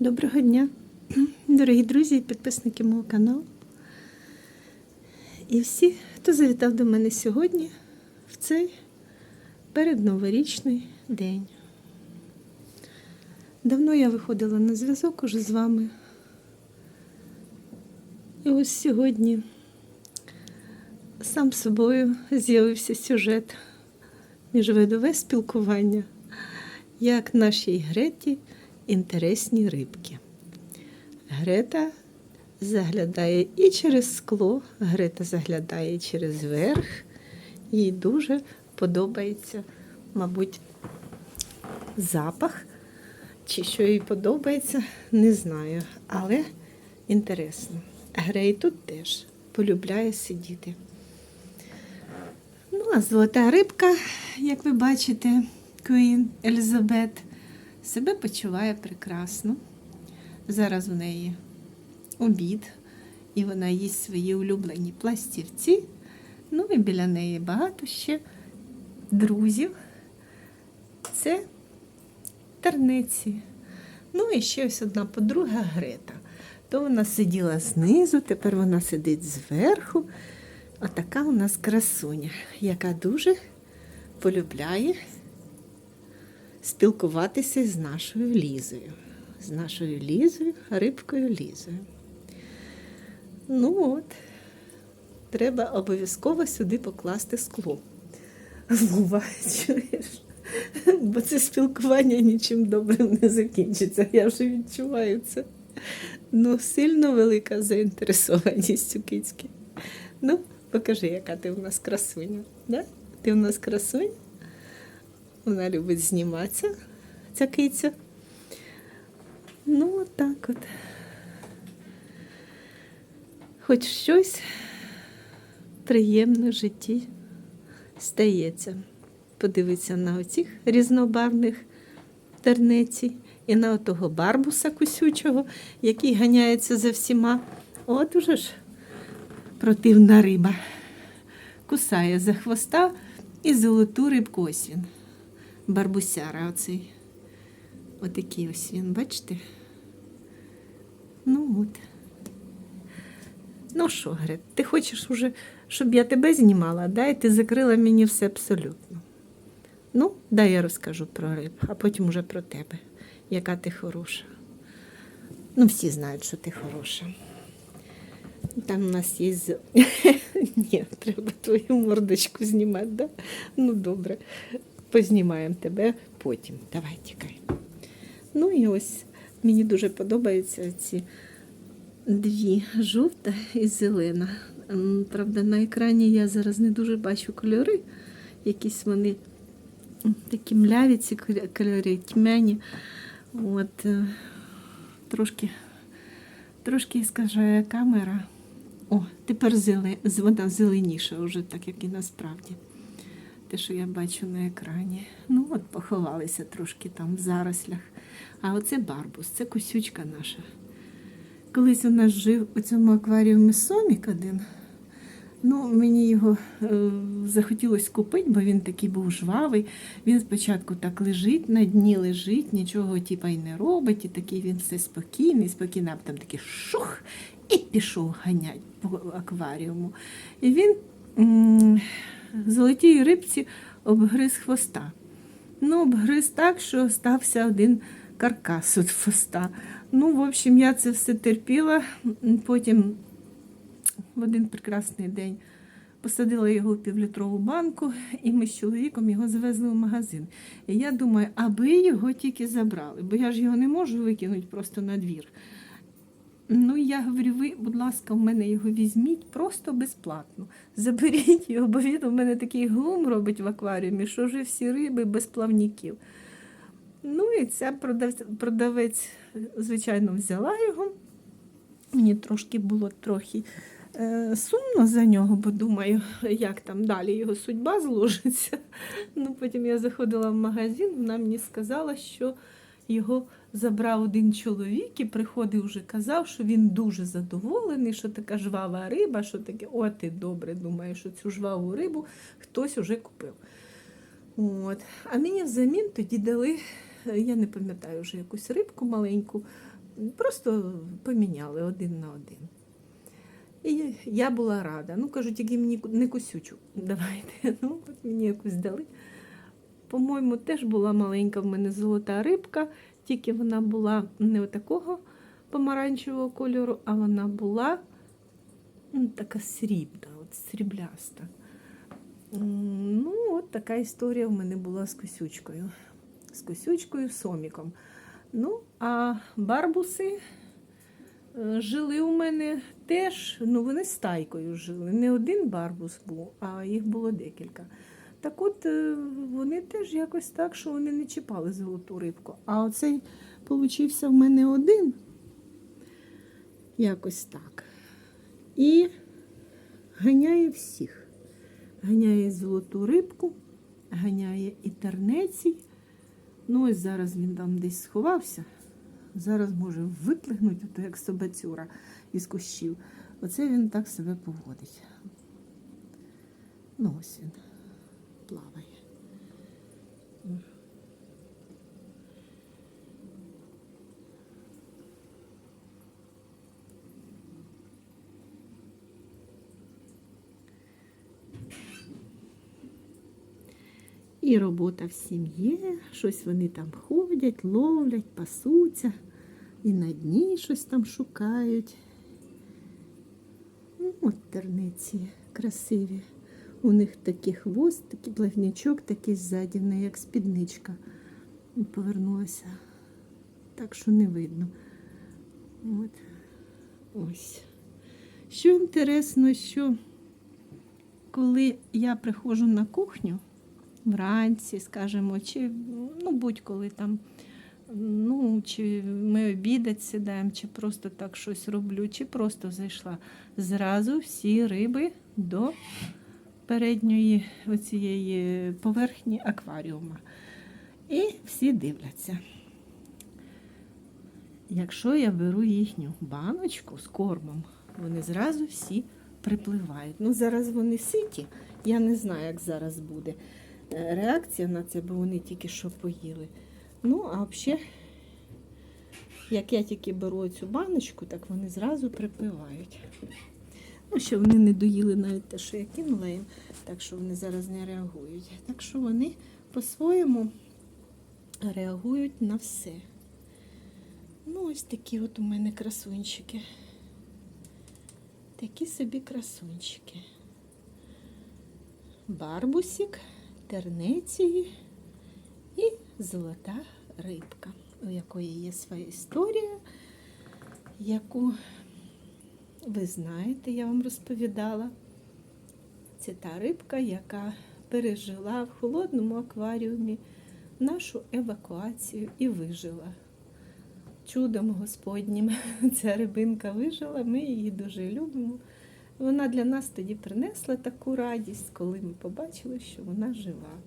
Доброго дня, дорогі друзі і підписники мого каналу. І всі, хто завітав до мене сьогодні в цей передноворічний день. Давно я виходила на зв'язок уже з вами. І ось сьогодні сам собою з'явився сюжет міжвидове спілкування, як нашій Греті інтересні рибки. Грета заглядає і через скло, Грета заглядає і через верх. Їй дуже подобається, мабуть, запах. Чи що їй подобається, не знаю. Але інтересно. Грей тут теж полюбляє сидіти. Ну, а золота рибка, як ви бачите, Куін Елізабет, себе почуває прекрасно. Зараз у неї обід, і вона їсть свої улюблені пластівці. Ну і біля неї багато ще друзів. Це терниці. Ну і ще ось одна подруга Грета. То вона сиділа знизу, тепер вона сидить зверху. Отака у нас красуня, яка дуже полюбляє спілкуватися з нашою лізою. З нашою лізою, рибкою лізою. Ну от, треба обов'язково сюди покласти скло. Чуєш? Бо це спілкування нічим добрим не закінчиться. Я вже відчуваю це. Ну, сильно велика заінтересованість у кицьки. Ну, покажи, яка ти у нас красуня. Да? Ти у нас красуня. Вона любить зніматися, ця киця. Ну, от так от. Хоч щось приємне в житті стається. Подивитися на оцих різнобарвних терниці і на отого барбуса кусючого, який ганяється за всіма. От уже ж противна риба. Кусає за хвоста і золоту рибку ось він. Барбусяра оцей. Отакий ось він, бачите? Ну от. Ну що, Грет, ти хочеш уже, щоб я тебе знімала, да? І ти закрила мені все абсолютно. Ну, дай я розкажу про риб, а потім уже про тебе, яка ти хороша. Ну, всі знають, що ти хороша. Там у нас є. Ні, треба твою мордочку знімати, да? Ну, добре. Познімаємо тебе потім. Давай, тікай. Ну і ось мені дуже подобаються ці дві жовта і зелена. Правда, на екрані я зараз не дуже бачу кольори. Якісь вони такі мляві ці кольори- тьмяні. От, е, трошки, трошки скажає камера. О, тепер зеле, з- вона зеленіша вже, так як і насправді. Те, що я бачу на екрані. Ну, от поховалися трошки там в зарослях. А оце барбус, це косючка наша. Колись у нас жив у цьому акваріумі сомік один. Ну, мені його е, захотілося купити, бо він такий був жвавий. Він спочатку так лежить, на дні лежить, нічого типа й не робить, і такий він все спокійний, спокійний, а потім такий шух, і пішов ганять по акваріуму. І він золотій рибці обгриз хвоста. Ну, обгриз так, що стався один каркас від хвоста. Ну, в общем, я це все терпіла. Потім в один прекрасний день посадила його в півлітрову банку, і ми з чоловіком його завезли в магазин. І я думаю, аби його тільки забрали, бо я ж його не можу викинути просто на двір. Ну, я говорю, ви, будь ласка, в мене його візьміть просто безплатно. Заберіть його, бо він у мене такий глум робить в акваріумі, що вже всі риби без плавників. Ну і ця продавець, продавець, звичайно, взяла його. Мені трошки було трохи е, сумно за нього, бо думаю, як там далі його судьба зложиться. Ну, потім я заходила в магазин, вона мені сказала, що його забрав один чоловік і приходив вже казав, що він дуже задоволений, що така жвава риба, що таке, о, ти добре думаю, що цю жваву рибу хтось уже купив. От. А мені взамін тоді дали, е, я не пам'ятаю вже якусь рибку маленьку, Просто поміняли один на один. І я була рада. Ну, кажу, тільки мені не косючу. Давайте. Ну, от мені якусь дали. По-моєму, теж була маленька в мене золота рибка, тільки вона була не отакого помаранчевого кольору, а вона була ну, така срібна, от срібляста. Ну, от така історія в мене була з косючкою. З косючкою, соміком. Ну, а барбуси е, жили у мене теж, ну вони стайкою жили. Не один барбус був, а їх було декілька. Так от е, вони теж якось так, що вони не чіпали золоту рибку. А оцей получився в мене один. Якось так. І ганяє всіх. Ганяє золоту рибку, ганяє і тернецій. Ну, ось зараз він там десь сховався. Зараз може виплигнути, то як собацюра із кущів. Оце він так себе поводить. Ну, ось він плаває. І робота в сім'ї, щось вони там ходять, ловлять, пасуться, і на дні щось там шукають. Ну, От терниці красиві. У них такий хвост, такий плавнячок, такий ззаді, в неї як спідничка. Повернулася. Так що не видно. От. Ось. Що інтересно, що коли я приходжу на кухню вранці, скажімо, чи ну, будь-коли там, ну, чи ми обідати сідаємо, чи просто так щось роблю, чи просто зайшла. Зразу всі риби до передньої оцієї поверхні акваріума. І всі дивляться. Якщо я беру їхню баночку з кормом, вони зразу всі припливають. Ну, зараз вони ситі, я не знаю, як зараз буде е, реакція на це, бо вони тільки що поїли. Ну, а взагалі, як я тільки беру цю баночку, так вони зразу припливають. Ну, ще вони не доїли навіть те, що я кинула їм, так що вони зараз не реагують. Так що вони по-своєму реагують на все. Ну, ось такі от у мене красунчики. Такі собі красунчики. Барбусик, тернеції і золота рибка, у якої є своя історія, яку ви знаєте, я вам розповідала. Це та рибка, яка пережила в холодному акваріумі нашу евакуацію і вижила. Чудом Господнім ця рибинка вижила, ми її дуже любимо. Вона для нас тоді принесла таку радість, коли ми побачили, що вона жива.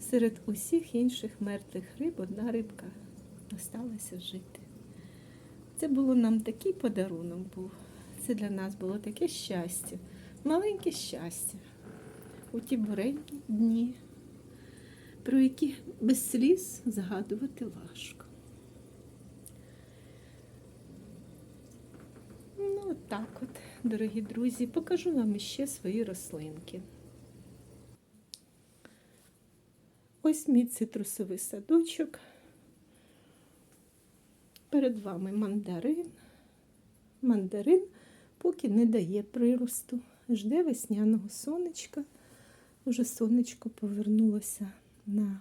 Серед усіх інших мертвих риб одна рибка осталася жити. Це було нам такий подарунок був. Це для нас було таке щастя, маленьке щастя у ті буренькі дні, про які без сліз згадувати важко. Ну, от так от, дорогі друзі, покажу вам іще свої рослинки. Ось мій цитрусовий садочок. Перед вами мандарин. Мандарин поки не дає приросту. Жде весняного сонечка. Уже сонечко повернулося на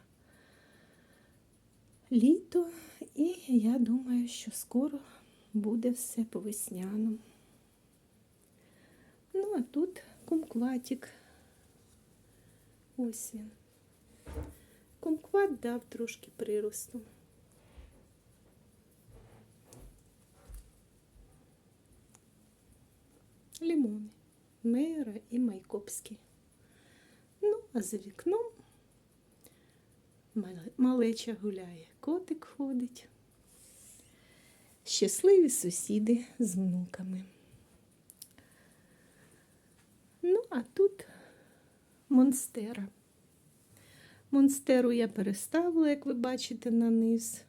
літо, і я думаю, що скоро буде все по весняному. Ну, а тут кумкватик. Ось він. Кумкват дав трошки приросту. Лімони, Мейра і Майкопський. Ну, а за вікном малеча гуляє, котик ходить. Щасливі сусіди з внуками. Ну, а тут монстера. Монстеру я переставила, як ви бачите, на низ.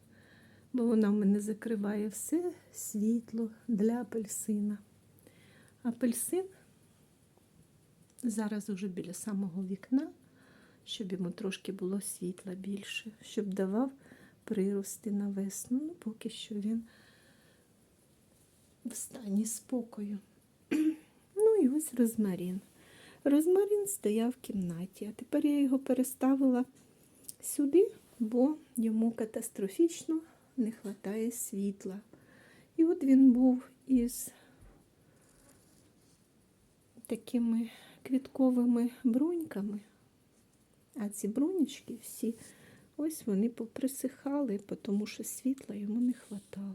бо вона в мене закриває все світло для апельсина. Апельсин зараз уже біля самого вікна, щоб йому трошки було світла більше, щоб давав прирости на весну. Ну, поки що він в стані спокою. Ну і ось розмарин. Розмарин стояв в кімнаті, а тепер я його переставила сюди, бо йому катастрофічно не вистачає світла. І от він був із такими квітковими бруньками. А ці брунечки всі, ось вони поприсихали, тому що світла йому не вистачало.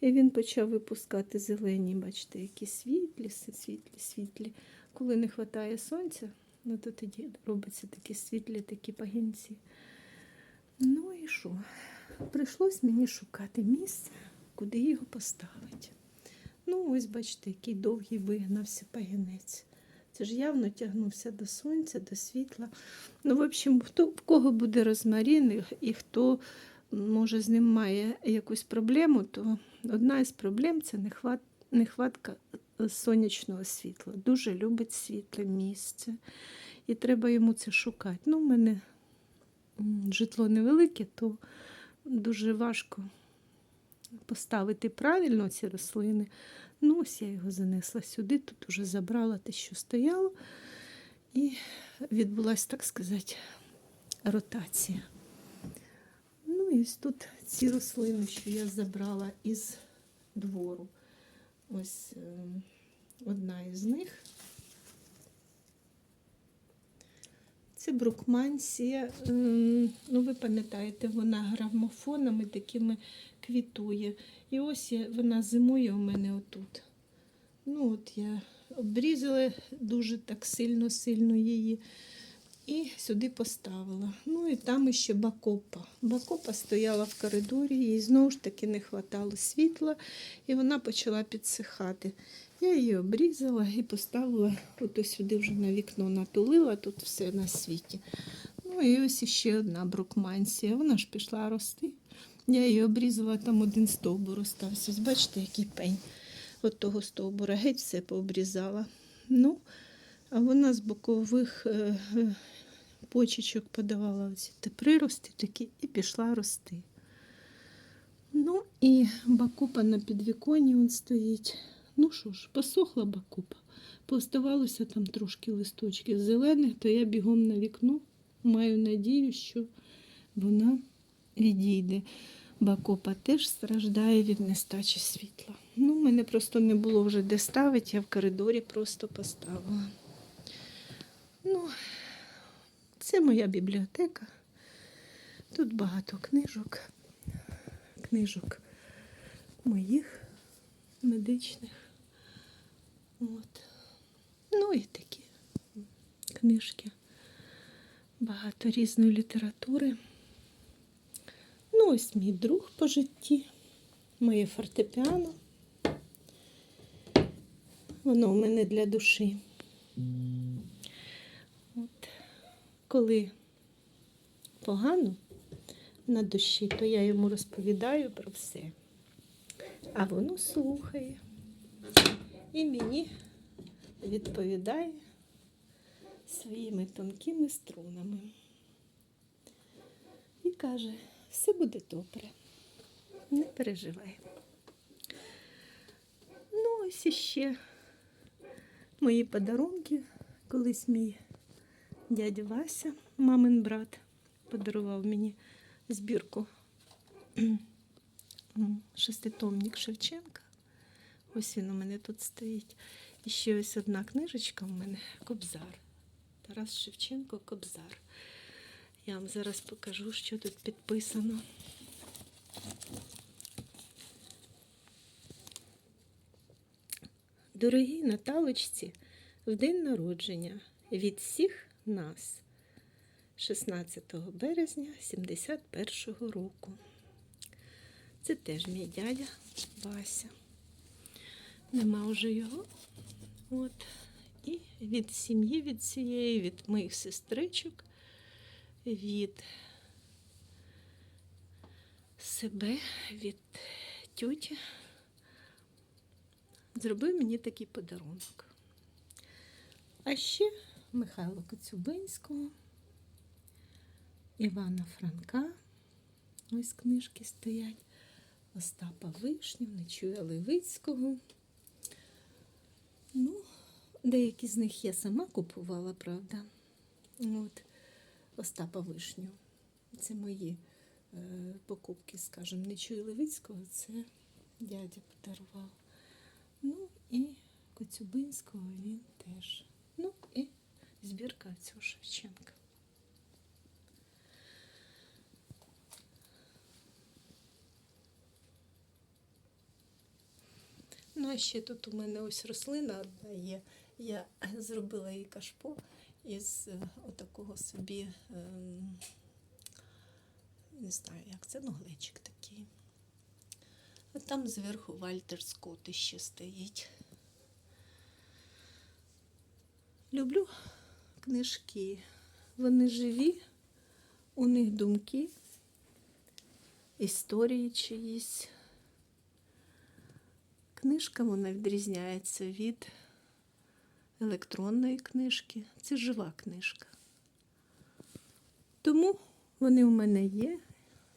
І він почав випускати зелені, бачите, які світлі, світлі, світлі. Коли не вистачає сонця, ну то тоді робляться такі світлі, такі пагінці. Ну і що? Прийшлось мені шукати місце, куди його поставити. Ну, ось бачите, який довгий вигнався пагінець. Це ж явно тягнувся до сонця, до світла. Ну, в общем, хто, в кого буде розмарин і, хто може з ним має якусь проблему, то одна із проблем це нехват, нехватка сонячного світла. Дуже любить світле місце. І треба йому це шукати. Ну, в мене житло невелике, то дуже важко поставити правильно ці рослини. Ну, ось я його занесла сюди, тут уже забрала те, що стояло, і відбулася, так сказати, ротація. Ну і ось тут ці рослини, що я забрала із двору. Ось е, одна із них. Це брукмансія. Ну, ви пам'ятаєте, вона грамофонами такими квітує. І ось вона зимує у мене отут. Ну, от я обрізала дуже так сильно-сильно її. І сюди поставила. Ну і там ще бакопа. Бакопа стояла в коридорі, їй знову ж таки не вистачало світла, і вона почала підсихати. Я її обрізала і поставила ото сюди вже на вікно натулила, тут все на світі. Ну і ось ще одна брукмансія. Вона ж пішла рости. Я її обрізала, там один стовбур остався. Бачите, який пень от того стовбура. Геть все пообрізала. Ну, а вона з бокових е, е, почечок подавала оці те прирости такі і пішла рости. Ну і бакупа на підвіконні он стоїть. Ну що ж, посохла бакупа. Пооставалося там трошки листочків зелених, то я бігом на вікно маю надію, що вона відійде. Бакопа теж страждає від нестачі світла. Ну, мене просто не було вже де ставити, я в коридорі просто поставила. Ну, це моя бібліотека. Тут багато книжок, книжок моїх медичних. От. Ну і такі книжки. Багато різної літератури. Ось мій друг по житті, моє фортепіано. Воно у мене для душі. От. Коли погано на душі, то я йому розповідаю про все. А воно слухає і мені відповідає своїми тонкими струнами. І каже, все буде добре, не переживай. Ну, ось іще мої подарунки. Колись мій дядя Вася, мамин брат, подарував мені збірку шеститомник Шевченка. Ось він у мене тут стоїть. І ще ось одна книжечка у мене Кобзар. Тарас Шевченко Кобзар. Я вам зараз покажу, що тут підписано. Дорогій Наталочці, в день народження від всіх нас 16 березня 71-го року. Це теж мій дядя Вася. Нема вже його. От. І від сім'ї, від цієї, від моїх сестричок, від себе від тюті зробив мені такий подарунок. А ще Михайла Коцюбинського, Івана Франка. Ось книжки стоять. Остапа Вишнів, Нечуя Левицького. Ну, деякі з них я сама купувала, правда. От, Остапа Вишню. Це мої е, покупки, скажімо, Нечуя Левицького, це дядя подарував. Ну і Коцюбинського він теж. Ну і збірка цього Шевченка. Ну, а ще тут у мене ось рослина одна є. Я зробила їй кашпо із е, отакого собі, ем, не знаю, як це, ну, такий. А там зверху Вальтер Скотт ще стоїть. Люблю книжки. Вони живі, у них думки, історії чиїсь. Книжка вона відрізняється від електронної книжки. Це жива книжка. Тому вони у мене є,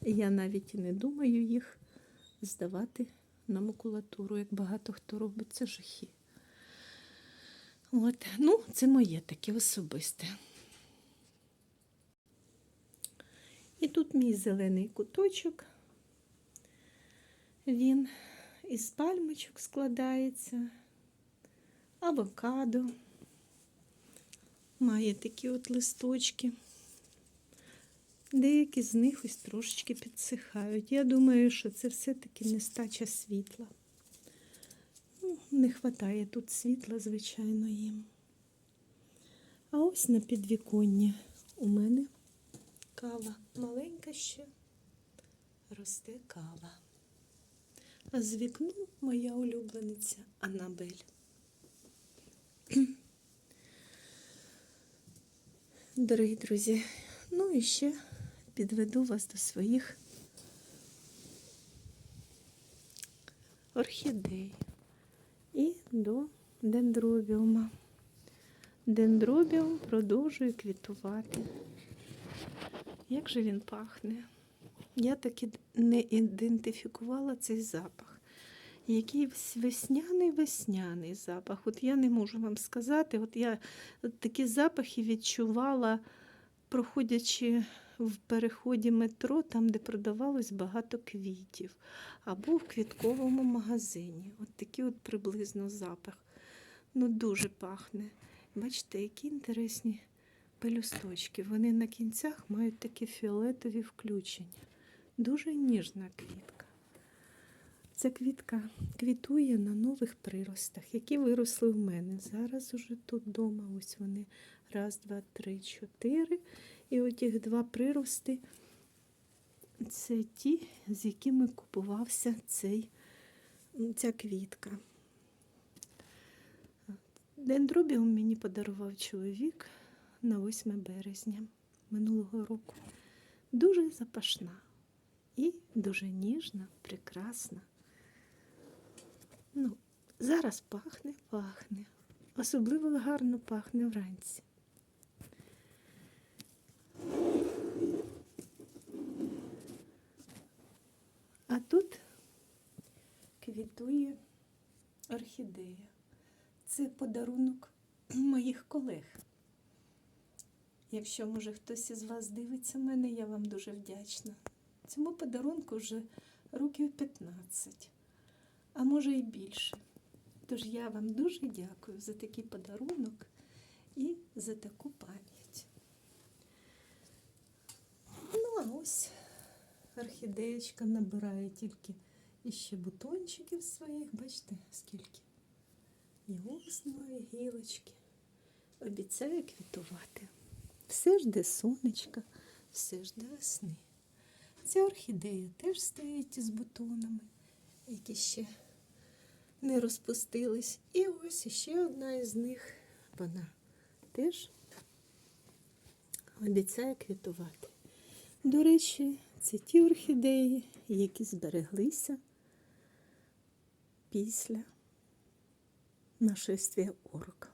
і я навіть і не думаю їх здавати на макулатуру, як багато хто робить це жахи. От, ну, це моє таке особисте. І тут мій зелений куточок. Він із пальмочок складається, авокадо. Має такі от листочки. Деякі з них ось трошечки підсихають. Я думаю, що це все-таки нестача світла. Ну, Не вистачає тут світла, звичайно, їм. А ось на підвіконні у мене кава. Маленька ще росте кава. А з вікном моя улюблениця Анабель. Дорогі друзі, ну і ще підведу вас до своїх орхідей і до дендробіума. Дендробіум продовжує квітувати. Як же він пахне? Я таки не ідентифікувала цей запах. Який весняний весняний запах. От я не можу вам сказати, от я такі запахи відчувала, проходячи в переході метро, там, де продавалось багато квітів, або в квітковому магазині. От такий от приблизно запах. Ну, дуже пахне. Бачите, які інтересні пелюсточки. Вони на кінцях мають такі фіолетові включення. Дуже ніжна квітка. Ця квітка квітує на нових приростах, які виросли в мене. Зараз уже тут вдома. Ось вони. Раз, два, три, чотири. І отіх два прирости це ті, з якими купувався цей, ця квітка. Дендробіум мені подарував чоловік на 8 березня минулого року. Дуже запашна і дуже ніжна, прекрасна. Ну, зараз пахне, пахне. Особливо гарно пахне вранці. А тут квітує орхідея. Це подарунок моїх колег. Якщо, може, хтось із вас дивиться мене, я вам дуже вдячна. Цьому подарунку вже років 15, а може і більше. Тож я вам дуже дякую за такий подарунок і за таку пам'ять. Ну, а ось орхідеєчка набирає тільки іще бутончиків своїх, бачите, скільки. І має гілочки. Обіцяє квітувати. Все жде сонечка, все жде весни. Ця орхідея теж стоїть із бутонами, які ще не розпустились. І ось ще одна із них, вона теж обіцяє квітувати. До речі, Це ті орхідеї, які збереглися після нашествия орка.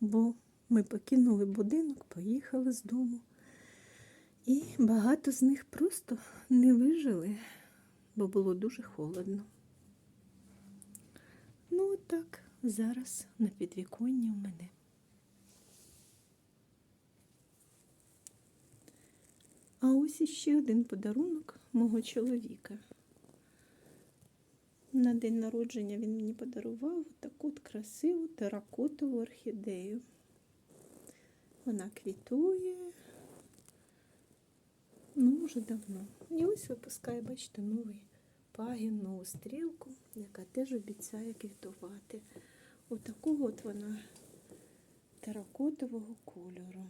Бо ми покинули будинок, поїхали з дому, і багато з них просто не вижили, бо було дуже холодно. Ну, отак, зараз на підвіконні у мене. А ось іще один подарунок мого чоловіка. На день народження він мені подарував таку от красиву теракотову орхідею. Вона квітує, ну, вже давно. І ось випускає, бачите, новий пагін, нову стрілку, яка теж обіцяє квітувати. Отаку от вона теракотового кольору.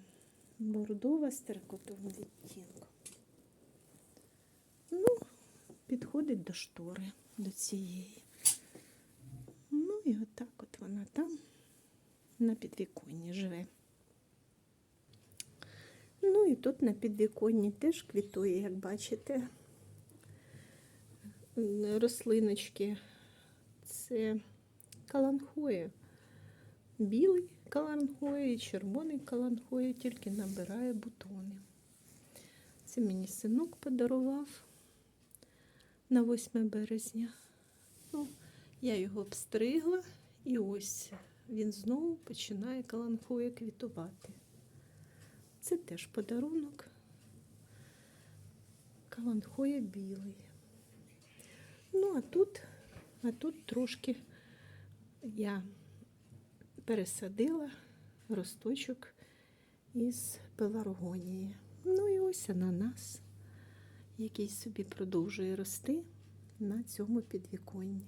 Бордова з теракотовим відтінком. Ну, підходить до штори, до цієї. Ну і отак от вона там на підвіконні живе. Ну і тут на підвіконні теж квітує, як бачите, рослиночки. Це каланхоє. Білий каланхоє і червоний каланхоє тільки набирає бутони. Це мені синок подарував на 8 березня. Ну, я його обстригла, і ось він знову починає каланхоє квітувати. Це теж подарунок. Каланхоє білий. Ну, а тут, а тут трошки я пересадила росточок із пеларгонії. Ну і ось ананас, який собі продовжує рости на цьому підвіконні.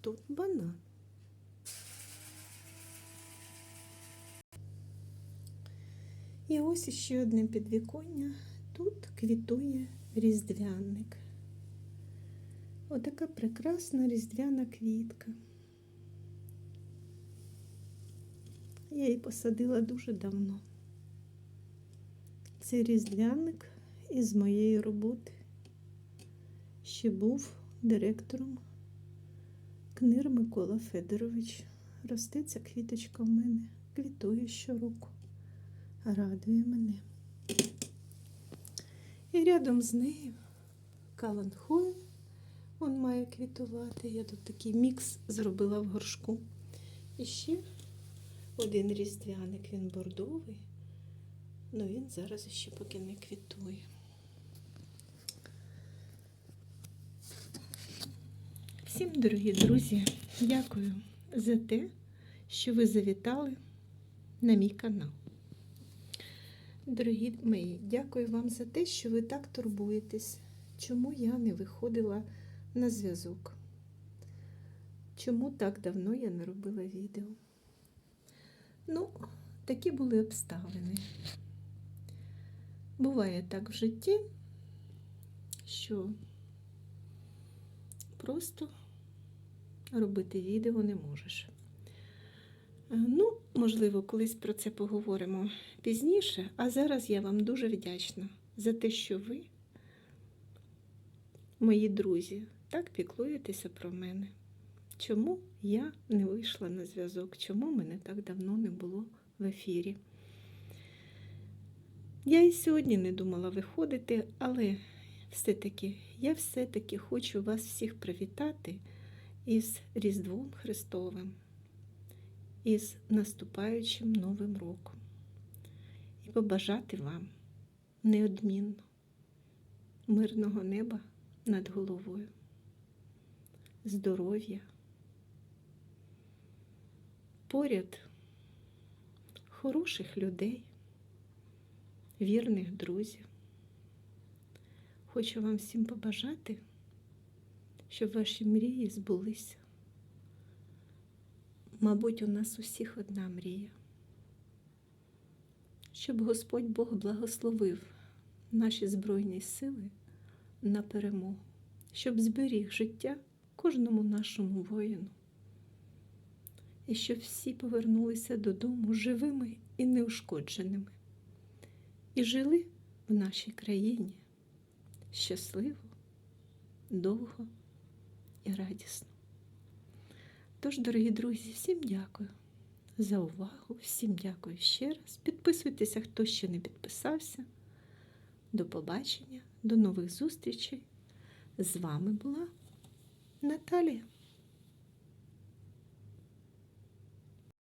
Тут банан. І ось іще одне підвіконня. Тут квітує різдвяник. Отака прекрасна різдвяна квітка. Я її посадила дуже давно. Це різдвяник із моєї роботи. Ще був директором Книр Микола Федорович. Росте ця квіточка в мене, квітує щороку, радує мене. І рядом з нею каланхоє, він має квітувати. Я тут такий мікс зробила в горшку. І ще один різдвяник, він бордовий, але він зараз ще поки не квітує. Всім, дорогі друзі, дякую за те, що ви завітали на мій канал. Дорогі мої, дякую вам за те, що ви так турбуєтесь, чому я не виходила на зв'язок. Чому так давно я не робила відео? Ну, такі були обставини. Буває так в житті, що просто робити відео не можеш. Ну, можливо, колись про це поговоримо пізніше, а зараз я вам дуже вдячна за те, що ви, мої друзі, так піклуєтеся про мене. Чому я не вийшла на зв'язок? Чому мене так давно не було в ефірі? Я і сьогодні не думала виходити, але все-таки я все-таки хочу вас всіх привітати із Різдвом Христовим, із наступаючим Новим роком і побажати вам неодмінно мирного неба над головою, здоров'я поряд хороших людей, вірних друзів. Хочу вам всім побажати, щоб ваші мрії збулися. Мабуть, у нас усіх одна мрія, щоб Господь Бог благословив наші Збройні сили на перемогу, щоб зберіг життя кожному нашому воїну. І щоб всі повернулися додому живими і неушкодженими, і жили в нашій країні щасливо, довго і радісно. Тож, дорогі друзі, всім дякую за увагу, всім дякую ще раз. Підписуйтеся, хто ще не підписався. До побачення, до нових зустрічей. З вами була Наталія.